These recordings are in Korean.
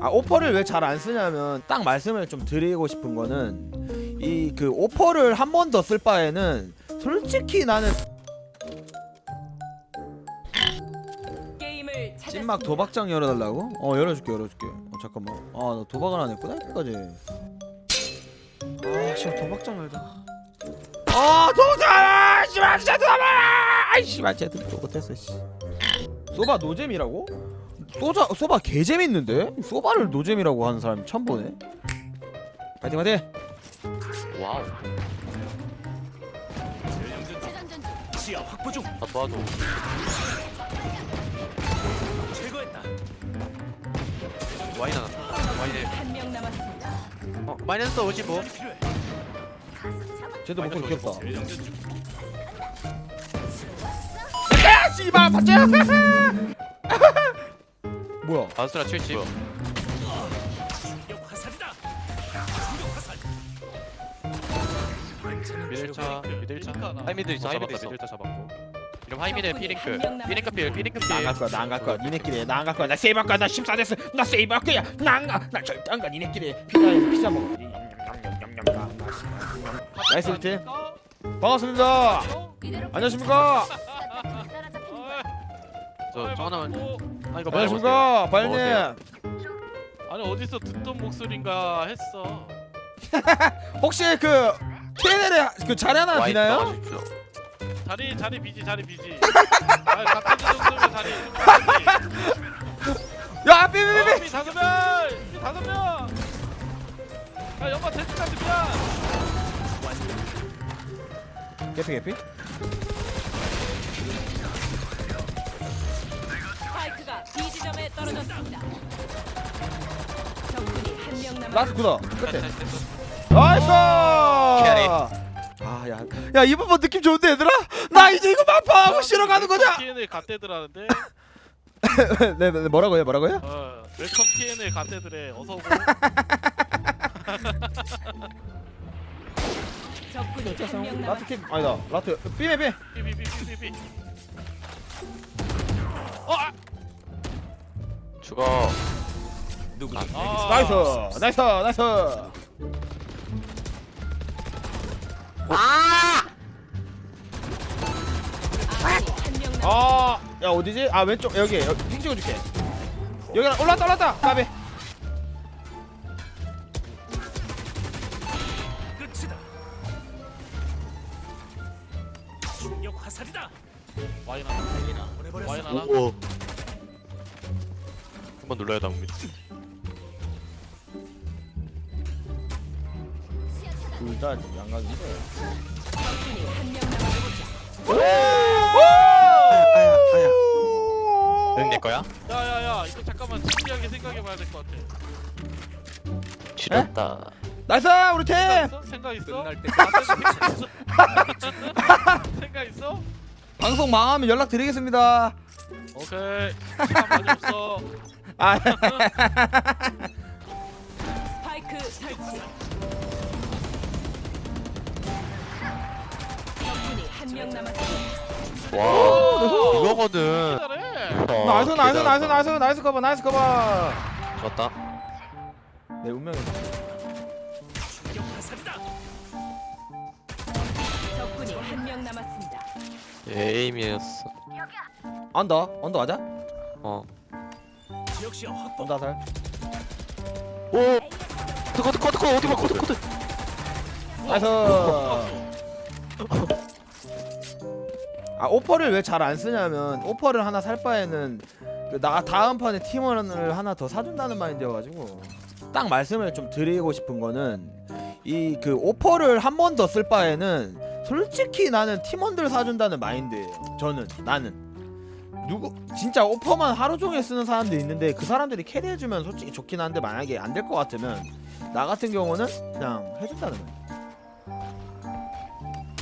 아 오퍼를 왜 잘 안 쓰냐면 딱 말씀을 좀 드리고 싶은 거는 이 그 오퍼를 한 번 더 쓸 바에는 솔직히 나는 게임을 찐막 도박장 열어달라고? 어 열어줄게 열어줄게. 어 잠깐만. 아 나 도박을 안 했구나 여기까지. 아 씨발 도박장 열자 아 도박장! 아, 씨발 진짜 도박 아이 씨발 쟤들 못했어 씨. 소바 노잼이라고? 소자 소바 개 재밌는데? 소바를 노잼이라고 하는 사람 처음 보네 파이팅 파이팅 와우 시야 확보 중. 나 도와줘 제거했다. 와인 하나 와인에 한명 남았습니다. 어 마이너스 55 필요해. 쟤도 목소리 귀엽다 중. 야 씨발 봤지? 뭐야? 바스라 70 충격 화살이다. 충격 화살. 괜찮은 미들차. 미들차. 핑크 하이미드 있어 하이미드 잡았다, 있어 미들차 잡았고. 이름 하이미드 적군이 피링크. 피링크 필 피링크 나안갈필 거야 나 안 갈 거야. 니네끼리 나 안 갈 거야. 나 세이브 할 거야. 나 14됐어. 나 세이브 할 거야 나안가나 절대 안가. 니네끼리 피자에서 피자 먹어. 나이스 비트. 반갑습니다. 안녕하십니까 저 하나만 아 이거 안녕하십니까 발님. 먹으세요. 아니 어디서 듣던 목소린가 했어. 혹시 그 TNL에 그 자리 하나 와인 비나요? 자리 자리 비지 자리 비지. 아 같은 정도면 자리. 야 삐삐삐삐. 삐 다섯 명삐 다섯 명 야 연마 대충까지 미안 개피 개피 스파이크가 B 지점에 떨어졌습니다. 적군이 한 명 남았습니다. 라스트 구다 끝에. 아, 나이스! 아야 야 이번 번 느낌 좋은데 얘들아? 나 이제 이거 마파하고 쉬러 가는 거냐? TNL 갓대들하는데? 네, 네 뭐라고요 뭐라고요? 어 웰컴 TNL 갓대들에 어서 오고. 적군이 한명 라트 킥. 아니다. 라트 삐메 삐. 삐삐삐삐삐. 어 아! 죽어 누구든 아. 내게 나이스 나이스 나이스 한명 남았습니다. 아야 어디지? 아 왼쪽 여기 여기 핑 찍어줄게 여기 하나 올랐다 올랐다 까비 끝이다. 충격 화살이다. 와인 하나. 와인 하나 오 한번 눌러야 다 옵니다 둘다 양각인데. 응, 내 거야? 야야야 이거 잠깐만 진지하게 생각해봐야 될 것 같아 지렸다 나이스 우리 팀 생각 있어? 생각 있어? 끝날 때 생각 있어? 방송 망하면 연락 드리겠습니다 오케이 시간 많이 없어 아 스파이크 설치. 적군이 한 명 남았습니다. 와 이거거든 잘해 어, 나이스 나이스. 나이스 나이스 나이스 커버 나이스 커버 좋았다 내 운명이. 적군이 한 명 남았습니다. 에임이었어 언더 언더 맞아? 어 지역 시야 확보. 언더 살 오! 코드 코드 코드 어디 봐 코드 코드. 나이스. 아 오퍼를 왜 잘 안 쓰냐면 오퍼를 하나 살 바에는 그 나 다음 판에 팀원을 하나 더 사준다는 마인드여가지고. 딱 말씀을 좀 드리고 싶은 거는 이 그 오퍼를 한 번 더 쓸 바에는 솔직히 나는 팀원들 사준다는 마인드예요. 저는 나는 누구 진짜 오퍼만 하루 종일 쓰는 사람들이 있는데 그 사람들이 캐리해주면 솔직히 좋긴 한데 만약에 안 될 것 같으면 나 같은 경우는 그냥 해준다는 거야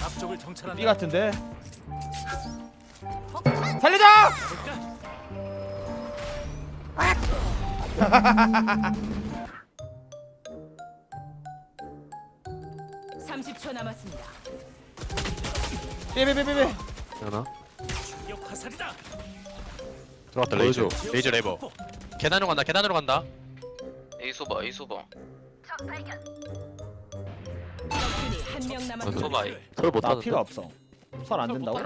앞쪽을 정찰한다. B 같은데 살리자! 볼까? 30초 남았습니다. 삐삐삐삐삐 하나 충격 화살이다. 들어왔다 레이저. 지역 레이저 레버. 계단으로 간다 계단으로 간다. A 소바 A 소바 적군이 한명 소바 남았습니다. A 서울 나 못하는데? 피가 없어. 설 안 된다고?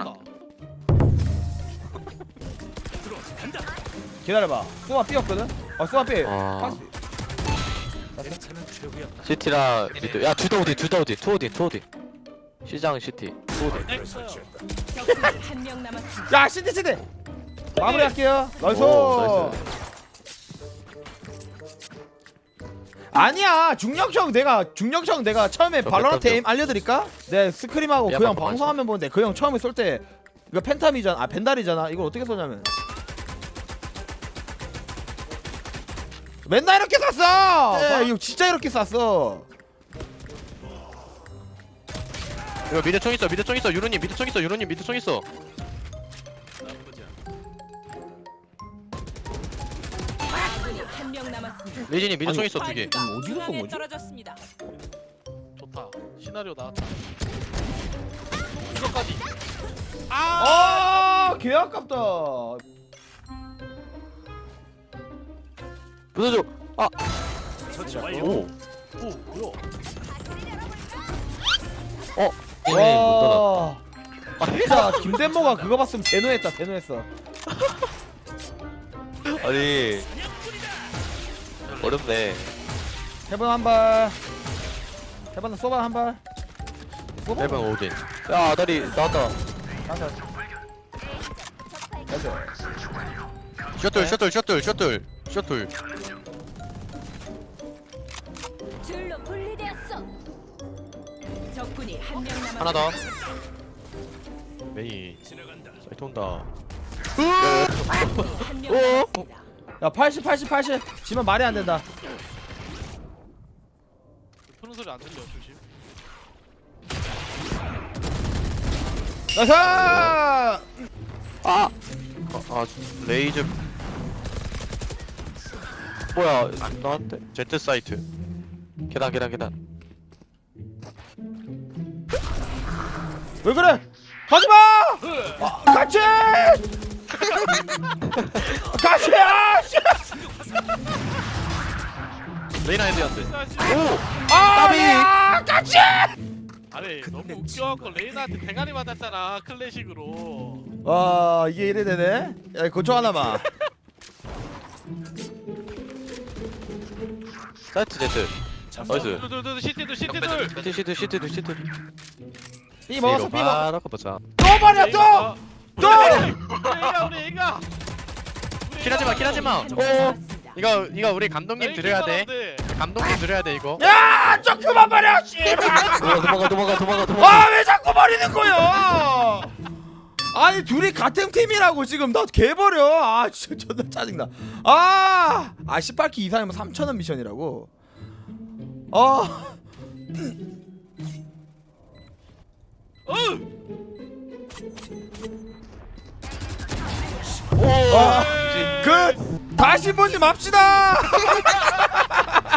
기다려봐. 수마 삐었거든? 어 수마 삐 아. 차는 최고야. 시티라 미드. 야 둘다 어디 둘다 어디? 투 어디 투 어디? 시장 시티. 투 어디? 넥스. 적군이 한명 남았습니다. 야 시티 시티 마무리할게요. 나이스. 오, 나이스. 아니야 중력형 내가 중력형 내가 처음에 저 발로란트 몇 에임 알려드릴까? 내 스크림하고 야, 그형 봐봐, 방송하면 보는데 그 형 처음에 쏠 때 이거 펜탐이잖아. 아 벤달이잖아. 이걸 어떻게 쏘냐면. 맨날 이렇게 쐈어! 네, 이거 진짜 이렇게 쐈어. 이거 미드 총 있어 미드 총 있어. 유로님 미드 총 있어 유로님 미드 총 있어 레진이 미드 총 아니, 있어 두개 스파이크가 음, 어디서 쏜 중앙에 거지? 떨어졌습니다. 좋다. 시나리오 나왔다. 이거까지. 아, 개 아깝다. 부서줘 아 완료. 오. 오 뭐야? 게임이 못 떠나 와, 아, 진짜 김대모가 그거 봤으면 대노했다, 대노했어. 아니 어렵네 해본 한 발. 해본 쏘바 한 발. 쏘바. 오딘 야 다리 나왔다 가서. 가서. 셔틀 셔틀 셔틀 셔틀 셔틀 줄로 분리되었어. 적군이 한 명 남았습니다. 하나 더 메이. 사이트 온다 한명 남았습니다. 야, 80, 80, 80. 지면 말이 안 된다. 푸는 소리 안 들려 조심. 나이스! 아! 아, 아 레이저 뭐야 나한테 제트 사이트 계단 계단 계단 왜 그래? 가지 마! 아, 같이! 같이! 아, 씨! 레이나 헤드한테 아, 까비! 야, 같이! 아니 너무 웃겨갖고 레이나한테 대가리 맞았잖아 클래식으로. 와, 이게 이래 되네? 야, 고쳐 하나만. 사이트 제트 나이스 둘둘둘 시티들 시티들. 시트 시트 시트 시트 삐 먹었어, 삐 보자 또 말이야, 또! 또! 애가 우리 애가. 킬하지마 킬하지마 한명 오 남았습니다. 이거 이거 우리 감독님 드려야 돼 감독님 드려야 돼 이거 야, 좀 그만 말이야, 씨발! 도망가 도망가 도망가 도망가 아, 왜 자꾸 버리는 거야? 아니, 둘이 같은 팀이라고 지금 나 개버려. 아, 진짜 존나 짜증나. 아, 아, 18키 이상이면 3,000원 미션이라고. 아, 오 아, 그 다시 보지 맙시다.